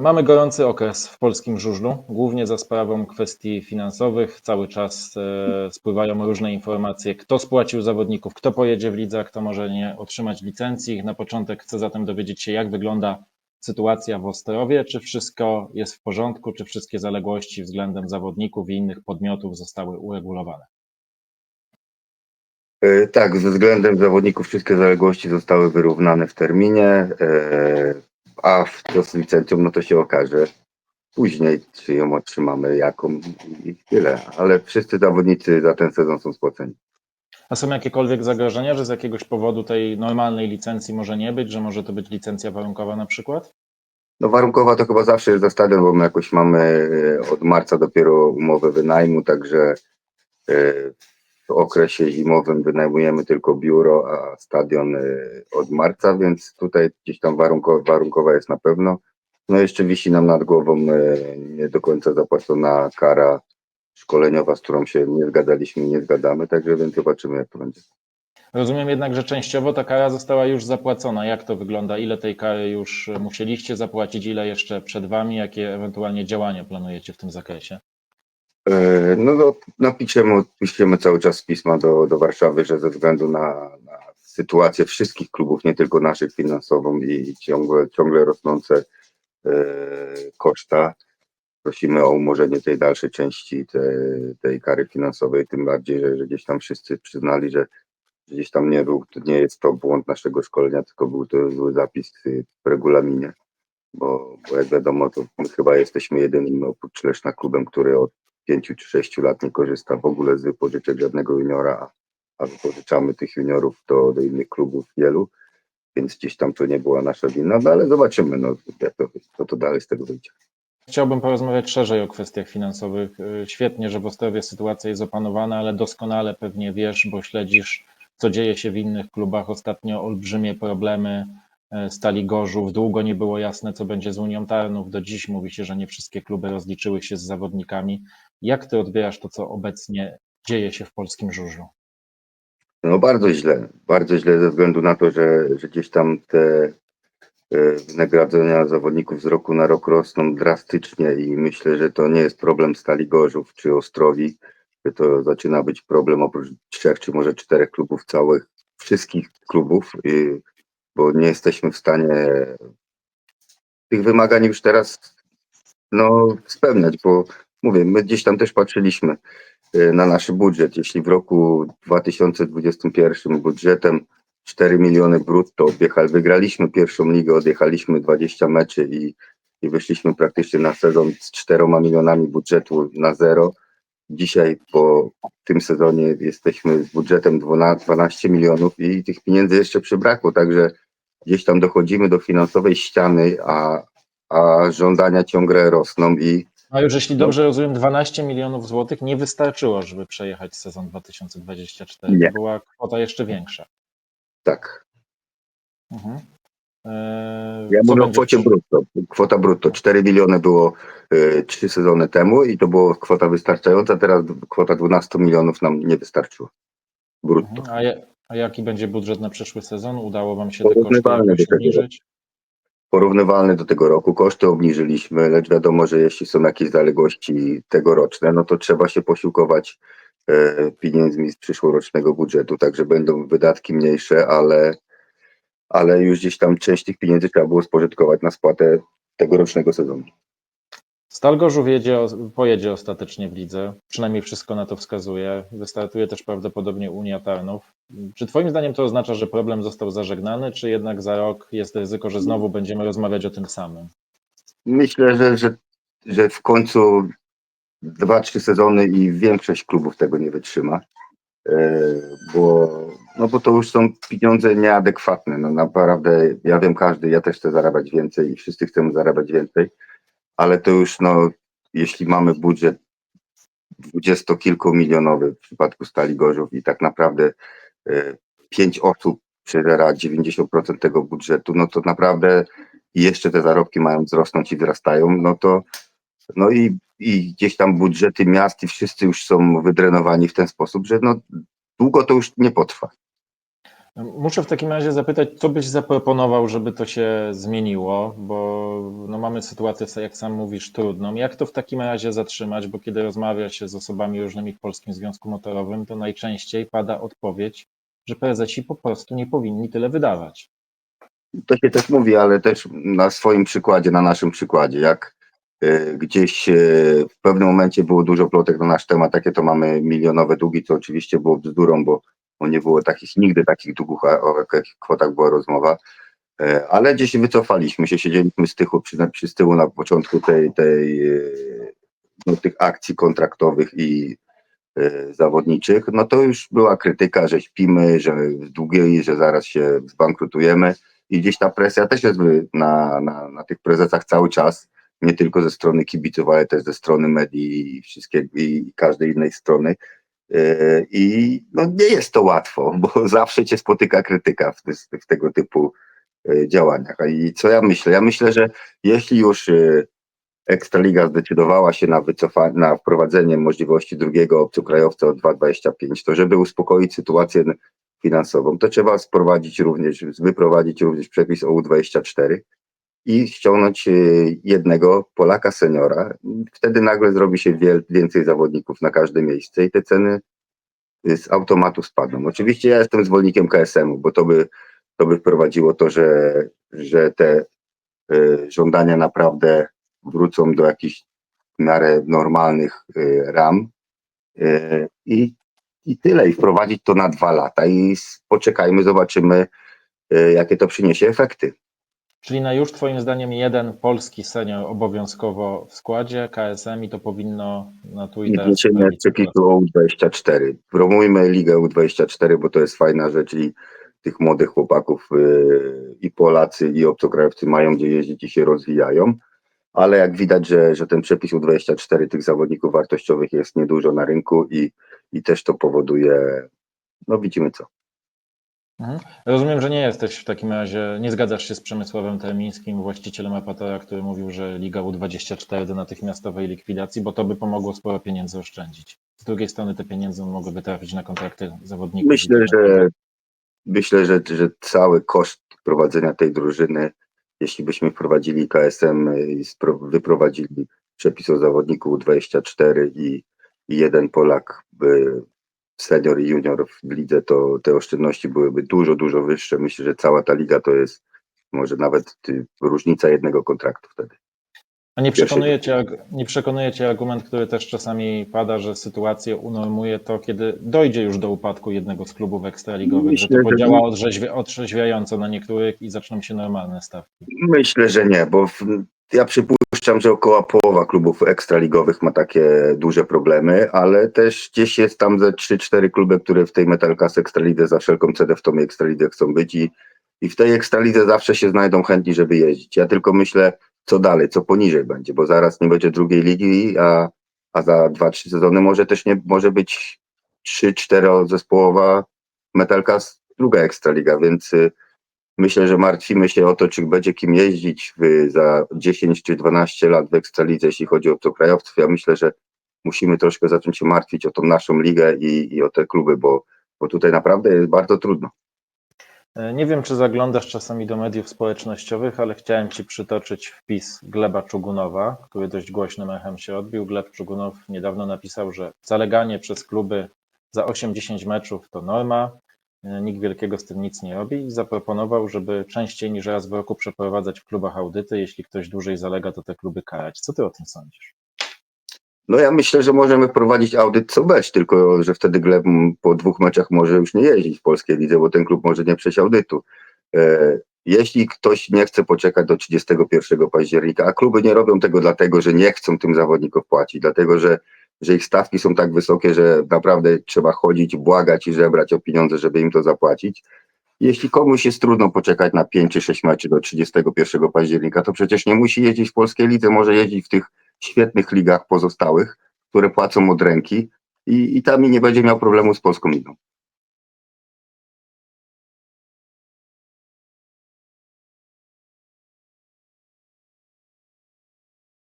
Mamy gorący okres w polskim żużlu, głównie za sprawą kwestii finansowych. Cały czas e, spływają różne informacje, kto spłacił zawodników, kto pojedzie w lidze, kto może nie otrzymać licencji. Na początek chcę zatem dowiedzieć się, jak wygląda sytuacja w Ostrowie, czy wszystko jest w porządku, czy wszystkie zaległości względem zawodników i innych podmiotów zostały uregulowane. E, Tak, ze względem zawodników wszystkie zaległości zostały wyrównane w terminie, e, a w- z licencją, no to się okaże później, czy ją otrzymamy, jaką i tyle. Ale wszyscy zawodnicy za ten sezon są spłaceni. A są jakiekolwiek zagrożenia, że z jakiegoś powodu tej normalnej licencji może nie być, że może to być licencja warunkowa na przykład? No warunkowa to chyba zawsze jest za stadion, bo my jakoś mamy e, od marca dopiero umowę wynajmu, także e, w okresie zimowym wynajmujemy tylko biuro, a stadion e, od marca, więc tutaj gdzieś tam warunko, warunkowa jest na pewno. No jeszcze wisi nam nad głową e, nie do końca zapłacona kara szkoleniowa, z którą się nie zgadaliśmy, nie zgadamy, także więc zobaczymy jak to będzie. Rozumiem jednak, że częściowo ta kara została już zapłacona. Jak to wygląda? Ile tej kary już musieliście zapłacić, ile jeszcze przed Wami? Jakie ewentualnie działania planujecie w tym zakresie? E, No to napiszemy, piszemy cały czas pisma do, do Warszawy, że ze względu na, na sytuację wszystkich klubów, nie tylko naszych finansową i ciągle, ciągle rosnące e, koszta, prosimy o umorzenie tej dalszej części te, tej kary finansowej, tym bardziej, że, że gdzieś tam wszyscy przyznali, że gdzieś tam nie był, nie jest to błąd naszego szkolenia, tylko był to zły zapis w regulaminie, bo, bo jak wiadomo, to chyba jesteśmy jedynym oprócz Leszna klubem, który od pięciu czy sześciu lat nie korzysta w ogóle z wypożyczek żadnego juniora, a, wypożyczamy tych juniorów do, do innych klubów wielu, więc gdzieś tam to nie była nasza wina, no ale zobaczymy, no, jak to, co to dalej z tego wyjdzie. Chciałbym porozmawiać szerzej o kwestiach finansowych. Y, Świetnie, że w Ostrowie sytuacja jest opanowana, ale doskonale pewnie wiesz, bo śledzisz, co dzieje się w innych klubach. Ostatnio olbrzymie problemy Stali Gorzów. Długo nie było jasne, co będzie z Unią Tarnów. Do dziś mówi się, że nie wszystkie kluby rozliczyły się z zawodnikami. Jak ty odbierasz to, co obecnie dzieje się w polskim żużlu? No bardzo źle, bardzo źle ze względu na to, że, że gdzieś tam te e, wynagrodzenia zawodników z roku na rok rosną drastycznie i myślę, że to nie jest problem Stali Gorzów czy Ostrowi, że to zaczyna być problem oprócz trzech czy może czterech klubów całych, wszystkich klubów, bo nie jesteśmy w stanie tych wymagań już teraz no, spełniać, bo mówię, my gdzieś tam też patrzyliśmy y, na nasz budżet. Jeśli w roku 2021 budżetem 4 miliony brutto odjechali, wygraliśmy pierwszą ligę, odjechaliśmy 20 meczy i, i wyszliśmy praktycznie na sezon z 4 milionami budżetu na zero. Dzisiaj po tym sezonie jesteśmy z budżetem 12, 12 milionów i tych pieniędzy jeszcze przybrakło, także gdzieś tam dochodzimy do finansowej ściany, a, a żądania ciągle rosną i A już jeśli dobrze rozumiem, 12 milionów złotych nie wystarczyło, żeby przejechać sezon 2024. Nie. Była kwota jeszcze większa. tak. Mhm. Eee, Ja co mówię o będzie kwocie brutto. Kwota brutto. 4 miliony było y, 3 sezony temu i to była kwota wystarczająca, teraz kwota 12 milionów nam nie wystarczyła. Brutto. Mhm. A, je, a jaki będzie budżet na przyszły sezon? Udało Wam się te koszty Porównywalny jakoś do tego. obniżyć? Porównywalny do tego roku, koszty obniżyliśmy, lecz wiadomo, że jeśli są jakieś zaległości tegoroczne, no to trzeba się posiłkować e, pieniędzmi z przyszłorocznego budżetu, także będą wydatki mniejsze, ale, ale już gdzieś tam część tych pieniędzy trzeba było spożytkować na spłatę tegorocznego sezonu. Stal Gorzów jedzie, pojedzie ostatecznie w lidze, przynajmniej wszystko na to wskazuje. Wystartuje też prawdopodobnie Unia Tarnów. Czy Twoim zdaniem to oznacza, że problem został zażegnany, czy jednak za rok jest ryzyko, że znowu będziemy rozmawiać o tym samym? Myślę, że, że, że w końcu dwa, trzy sezony i większość klubów tego nie wytrzyma, e, bo, no bo to już są pieniądze nieadekwatne. No naprawdę, ja wiem każdy, ja też chcę zarabiać więcej i wszyscy chcemy zarabiać więcej, ale to już, no, jeśli mamy budżet dwudziestokilkumilionowy w przypadku Stali Gorzów i tak naprawdę e, pięć osób przeżera 90% tego budżetu, no to naprawdę jeszcze te zarobki mają wzrosnąć i wzrastają, no to no i, i gdzieś tam budżety miast i wszyscy już są wydrenowani w ten sposób, że no długo to już nie potrwa. Muszę w takim razie zapytać, co byś zaproponował, żeby to się zmieniło, bo no mamy sytuację, jak sam mówisz, trudną. Jak to w takim razie zatrzymać? Bo kiedy rozmawia się z osobami różnymi w Polskim Związku Motorowym, to najczęściej pada odpowiedź, że prezesi po prostu nie powinni tyle wydawać. To się też mówi, ale też na swoim przykładzie, na naszym przykładzie, jak y, gdzieś y, w pewnym momencie było dużo plotek na nasz temat, takie to mamy milionowe długi, co oczywiście było bzdurą, bo, bo nie było takich, nigdy takich długów, o jakich kwotach była rozmowa, E, ale gdzieś wycofaliśmy się, siedzieliśmy z tyłu, przy, z tyłu na początku tej, tej, y, no, tych akcji kontraktowych i y, zawodniczych, no to już była krytyka, że śpimy, że długiej, że zaraz się zbankrutujemy. I gdzieś ta presja też jest na, na, na tych prezesach cały czas, nie tylko ze strony kibiców, ale też ze strony medii i i każdej innej strony. Yy, I no nie jest to łatwo, bo zawsze cię spotyka krytyka w, te- w tego typu yy, działaniach. I co ja myślę? Ja myślę, że jeśli już yy, Ekstraliga zdecydowała się na, wycofa- na wprowadzenie możliwości drugiego obcokrajowca od 2,25, to żeby uspokoić sytuację finansową, to trzeba sprowadzić również, wyprowadzić również przepis o U24 i ściągnąć y, jednego Polaka seniora. Wtedy nagle zrobi się więcej zawodników na każde miejsce i te ceny y, z automatu spadną. Oczywiście ja jestem zwolennikiem KSM-u, bo to by, to by wprowadziło to, że, że te y, żądania naprawdę wrócą do jakichś w miarę normalnych ram i, i tyle. I wprowadzić to na dwa lata i poczekajmy, zobaczymy, jakie to przyniesie efekty. Czyli na już Twoim zdaniem jeden polski senior obowiązkowo w składzie KSM i to powinno na teraz wniesienie spełnić przepisu o U24. Promujmy Ligę U24, bo to jest fajna rzecz i tych młodych chłopaków y, i Polacy i obcokrajowcy mają gdzie jeździć i się rozwijają. Ale jak widać, że, że ten przepis U24 tych zawodników wartościowych jest niedużo na rynku i, i też to powoduje, no widzimy co. Mhm. Rozumiem, że nie jesteś w takim razie, nie zgadzasz się z Przemysławem Termińskim, właścicielem Apatora, który mówił, że Liga U24 do natychmiastowej likwidacji, bo to by pomogło sporo pieniędzy oszczędzić. Z drugiej strony te pieniądze mogłyby trafić na kontrakty zawodników. Myślę, że myślę, że, że cały koszt prowadzenia tej drużyny, jeśli byśmy wprowadzili KSM i wyprowadzili przepis o zawodniku U24 i, i jeden Polak by senior i junior w lidze, to te oszczędności byłyby dużo, dużo wyższe. Myślę, że cała ta liga to jest może nawet ty, różnica jednego kontraktu wtedy. A nie przekonuje, cię, nie przekonuje cię argument, który też czasami pada, że sytuację unormuje to, kiedy dojdzie już do upadku jednego z klubów ekstraligowych, Myślę, że to podziała odrzeźwi- otrzeźwiająco na niektórych i zaczną się normalne stawki. Myślę, że nie, bo w, ja przypuszczam, że około połowa klubów ekstraligowych ma takie duże problemy, ale też gdzieś jest tam ze 3-4 kluby, które w tej Metal Class Ekstralidze za wszelką cenę w tą Ekstralidze chcą być i, i w tej Ekstralidze zawsze się znajdą chętni, żeby jeździć. Ja tylko myślę, co dalej, co poniżej będzie, bo zaraz nie będzie drugiej ligi, a, a za 2-3 sezony może też nie, może być 3-4 zespołowa Metal Class druga Ekstraliga, więc y, Myślę, że martwimy się o to, czy będzie kim jeździć w, za 10 czy 12 lat w Ekstralidze, jeśli chodzi o obcokrajowców. Ja myślę, że musimy troszkę zacząć się martwić o tą naszą ligę i, i o te kluby, bo, bo tutaj naprawdę jest bardzo trudno. E, Nie wiem, czy zaglądasz czasami do mediów społecznościowych, ale chciałem Ci przytoczyć wpis Gleba Czugunowa, który dość głośnym echem się odbił. Gleb Czugunow niedawno napisał, że zaleganie przez kluby za 8-10 meczów to norma, nikt wielkiego z tym nic nie robi i zaproponował, żeby częściej niż raz w roku przeprowadzać w klubach audyty. Jeśli ktoś dłużej zalega, to te kluby karać. Co Ty o tym sądzisz? No ja myślę, że możemy prowadzić audyt co weź, tylko że wtedy Gleb po dwóch meczach może już nie jeździć w polskiej lidze, bo ten klub może nie przejść audytu. E, jeśli ktoś nie chce poczekać do 31 października, a kluby nie robią tego dlatego, że nie chcą tym zawodnikom płacić, dlatego że, że ich stawki są tak wysokie, że naprawdę trzeba chodzić, błagać i żebrać o pieniądze, żeby im to zapłacić. Jeśli komuś jest trudno poczekać na 5 czy 6 meczy do 31 października, to przecież nie musi jeździć w polskiej lidze, może jeździć w tych świetnych ligach pozostałych, które płacą od ręki i, i tam i nie będzie miał problemu z polską ligą.